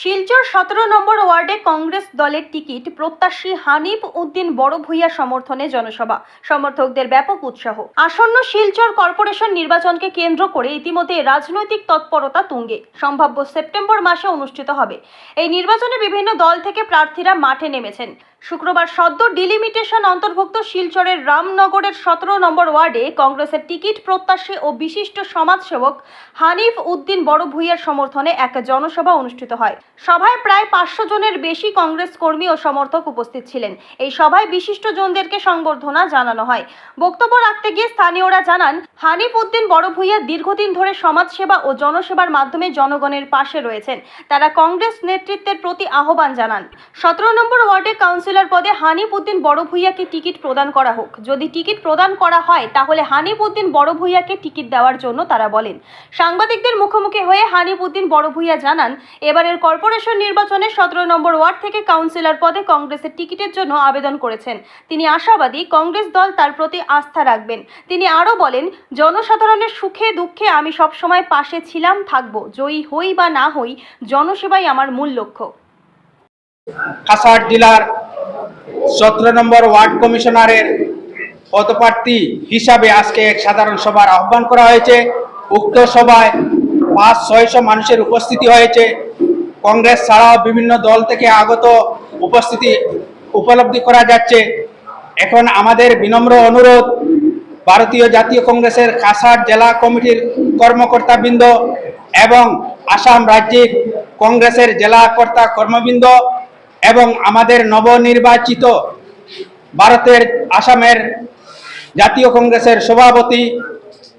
শিলচর সতেরো নম্বর ওয়ার্ডে কংগ্রেস দলের টিকিট প্রত্যাশী হানিফ উদ্দিন বড় ভূঁইয়া সমর্থনে জনসভা। সমর্থকদের ব্যাপক উৎসাহ। আসন্ন শিলচর কর্পোরেশন নির্বাচনকে কেন্দ্র করে ইতিমধ্যে রাজনৈতিক তৎপরতা তুঙ্গে। সম্ভাব্য সেপ্টেম্বর মাসে অনুষ্ঠিত হবে। এই নির্বাচনে বিভিন্ন দল থেকে প্রার্থীরা মাঠে নেমেছেন। শুক্রবার সদ্য ডিলিমিটেশন অন্তর্ভুক্ত শিলচরের রামনগরের সতেরো নম্বর ওয়ার্ডে কংগ্রেসের টিকিট প্রত্যাশী ও বিশিষ্ট সমাজসেবক হানিফ উদ্দিন বড় ভূঁইয়ার সমর্থনে এক জনসভা অনুষ্ঠিত হয়। সভায় প্রায় পাঁচশো জনের বেশি কংগ্রেস কর্মী ও সমর্থক উপস্থিত ছিলেন। এই সভায় বিশিষ্ট জনদেরকে সংবর্ধনা জানানো হয়। বক্তব্য রাখতে গিয়ে স্থানীয়রা জানান, হানিফ উদ্দিন বড় ভূঁইয়া দীর্ঘদিন ধরে সমাজসেবা ও জনসেবার মাধ্যমে জনগণের পাশে রয়েছেন। তারা কংগ্রেস নেতৃত্বের প্রতি আহ্বান জানান। সতেরো নম্বর ওয়ার্ডে কাউন্সিলর পদে হানিফ উদ্দিন বড় ভূঁইয়াকে টিকিট প্রদান করা হোক। যদি টিকিট প্রদান করা হয়, তাহলে হানিফ উদ্দিন বড় ভূঁইয়াকে টিকিট দেওয়ার জন্য তারা বলেন। সাংবাদিকদের মুখোমুখি হয়ে হানিফ উদ্দিন বড় ভূঁইয়া জানান, এবারের কর্পোরেশন নির্বাচনে সতেরো নম্বর ওয়ার্ড থেকে কাউন্সিলর পদে কংগ্রেসের টিকিটের জন্য আবেদন করেছেন। তিনি আশাবাদী কংগ্রেস দল তার প্রতি আস্থা রাখবেন। তিনি আরও বলেন, জনসাধারণের সুখে দুঃখে আমি সবসময় পাশে ছিলাম, থাকব। জয়ী হই বা না হই, জনসেবাই আমার মূল লক্ষ্য। কাছাড় জেলার সতেরো নম্বর ওয়ার্ড কমিশনারের পদপ্রার্থী হিসাবে আজকে এক সাধারণ সভার আহ্বান করা হয়েছে। উক্ত সভায় পাঁচ ছয়শো মানুষের উপস্থিতি হয়েছে। কংগ্রেস ছাড়াও বিভিন্ন দল থেকে আগত উপস্থিতি উপলব্ধি করা যাচ্ছে। এখন আমাদের বিনম্র অনুরোধ, ভারতীয় জাতীয় কংগ্রেসের কাছাড় জেলা কমিটির কর্মকর্তাবৃন্দ এবং আসাম রাজ্যিক কংগ্রেসের জেলা কর্তা কর্মবৃন্দ এবং আমাদের নবনির্বাচিত ভারতের আসামের জাতীয় কংগ্রেসের সভাপতি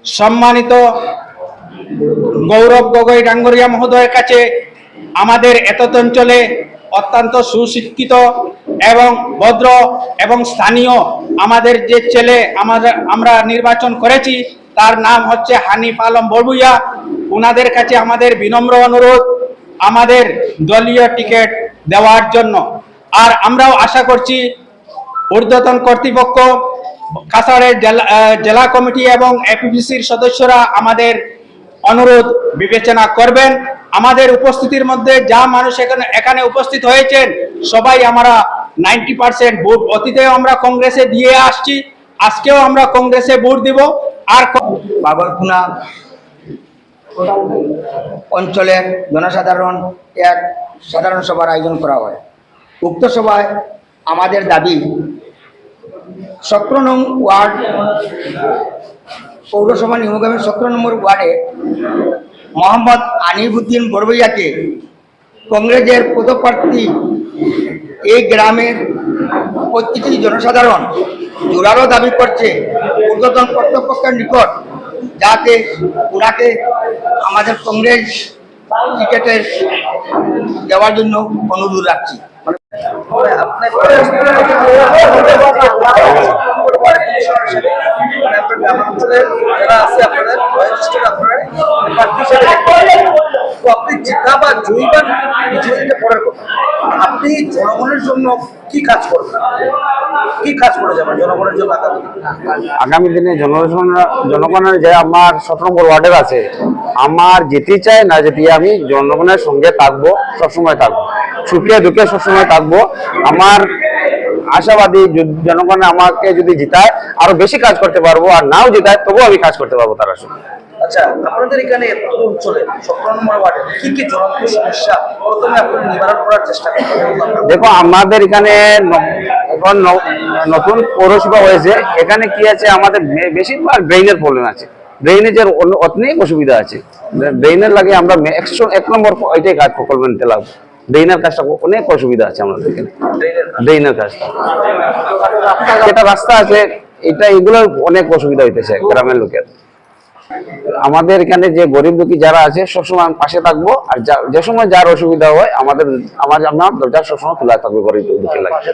সম্মানিত গৌরব গগৈ ডাঙ্গরিয়া মহোদয়ের কাছে আমাদের এতদ অঞ্চলে অত্যন্ত সুশিক্ষিত এবং ভদ্র এবং স্থানীয় আমাদের যে ছেলে আমাদের, আমরা নির্বাচন করেছি, তার নাম হচ্ছে হানিফ আলম বড়বুইয়া ওনাদের কাছে আমাদের বিনম্র অনুরোধ, আমাদের দলীয় টিকিট দেওয়ার জন্য। আর আমরাও আশা করছি ঊর্ধ্বতন কর্তৃপক্ষ, কাছাড়ের জেলা জেলা কমিটি এবং এপিবিসির সদস্যরা আমাদের অনুরোধ বিবেচনা করবেন। আমাদের উপস্থিতির মধ্যে যা মানুষ এখানে এখানে উপস্থিত হয়েছেন, সবাই আমরা নাইনটি পার্সেন্ট ভোট। অতীতেও আমরা কংগ্রেসে দিয়ে আসছি, আজকেও আমরা কংগ্রেসে ভোট দিব। আর বাবরখুনা অঞ্চলের জনসাধারণ এক সাধারণ সভার আয়োজন করা হয়। উক্ত সভায় আমাদের দাবি, সতেরো নং ওয়ার্ড পৌরসভা নিয়মগ্রামের সতেরো নম্বর ওয়ার্ডে মোহাম্মদ আনিবুদ্দিন বড়বইয়াকে কংগ্রেসের পদপ্রার্থী এই গ্রামের প্রতিটি জনসাধারণ জোরালো দাবি করছে ঊর্ধ্বতন কর্তৃপক্ষের নিকট যাতে ওনাকে আমাদের কংগ্রেস টিকেটের দেওয়ার জন্য অনুরোধ রাখছি আপনি জনগণের জন্য কি কাজ করবেন কি কাজ করে যাবেন জনগণের জন্য আগামী দিনে? আগামী দিনে জনগণ জনগণের যে আমার সতেরো নম্বর ওয়ার্ডের আছে আমার যেতে চাই না যেতে আমি জনগণের সঙ্গে থাকব সবসময় থাকব। সুখে দুঃখে সবসময় থাকব। আমার আশাবাদী জনগণ আমাকে যদি জিতায় আরও বেশি কাজ করতে পারব আর নাও জিতায় তবুও আমি কাজ করতে পারব তারা সঙ্গে আচ্ছা আপনাদের এখানে অঞ্চলে নম্বর ওয়ার্ডে কি কি জনপ্রিয় সমস্যা প্রথমে আপনি নিবারণ করার চেষ্টা করবেন? দেখো আমাদের এখানে এখন নতুন পৌরসভা হয়েছে। এখানে কি আছে? আমাদের বেশিরভাগ ড্রেনের প্রবলেম আছে। ড্রেনেজের অন- অনেক অসুবিধা আছে। ড্রেনের লাগে আমরা একশো এক নম্বর এটাই কাজ প্রকল্প নিতে লাগবো। ড্রেনের কাজটা অনেক অসুবিধা আছে আমাদের এখানে। ড্রেনের কাজটা যেটা রাস্তা আছে, এটা এগুলো অনেক অসুবিধা হইতেছে গ্রামের লোকের। আমাদের এখানে যে গরিব দুঃখী যারা আছে, সবসময় আমি পাশে থাকব, আর যে সময় যার অসুবিধা হয়, আমাদের আমার আমরা দরজা সবসময় খোলা থাকবে গরিব দুঃখী লাগে।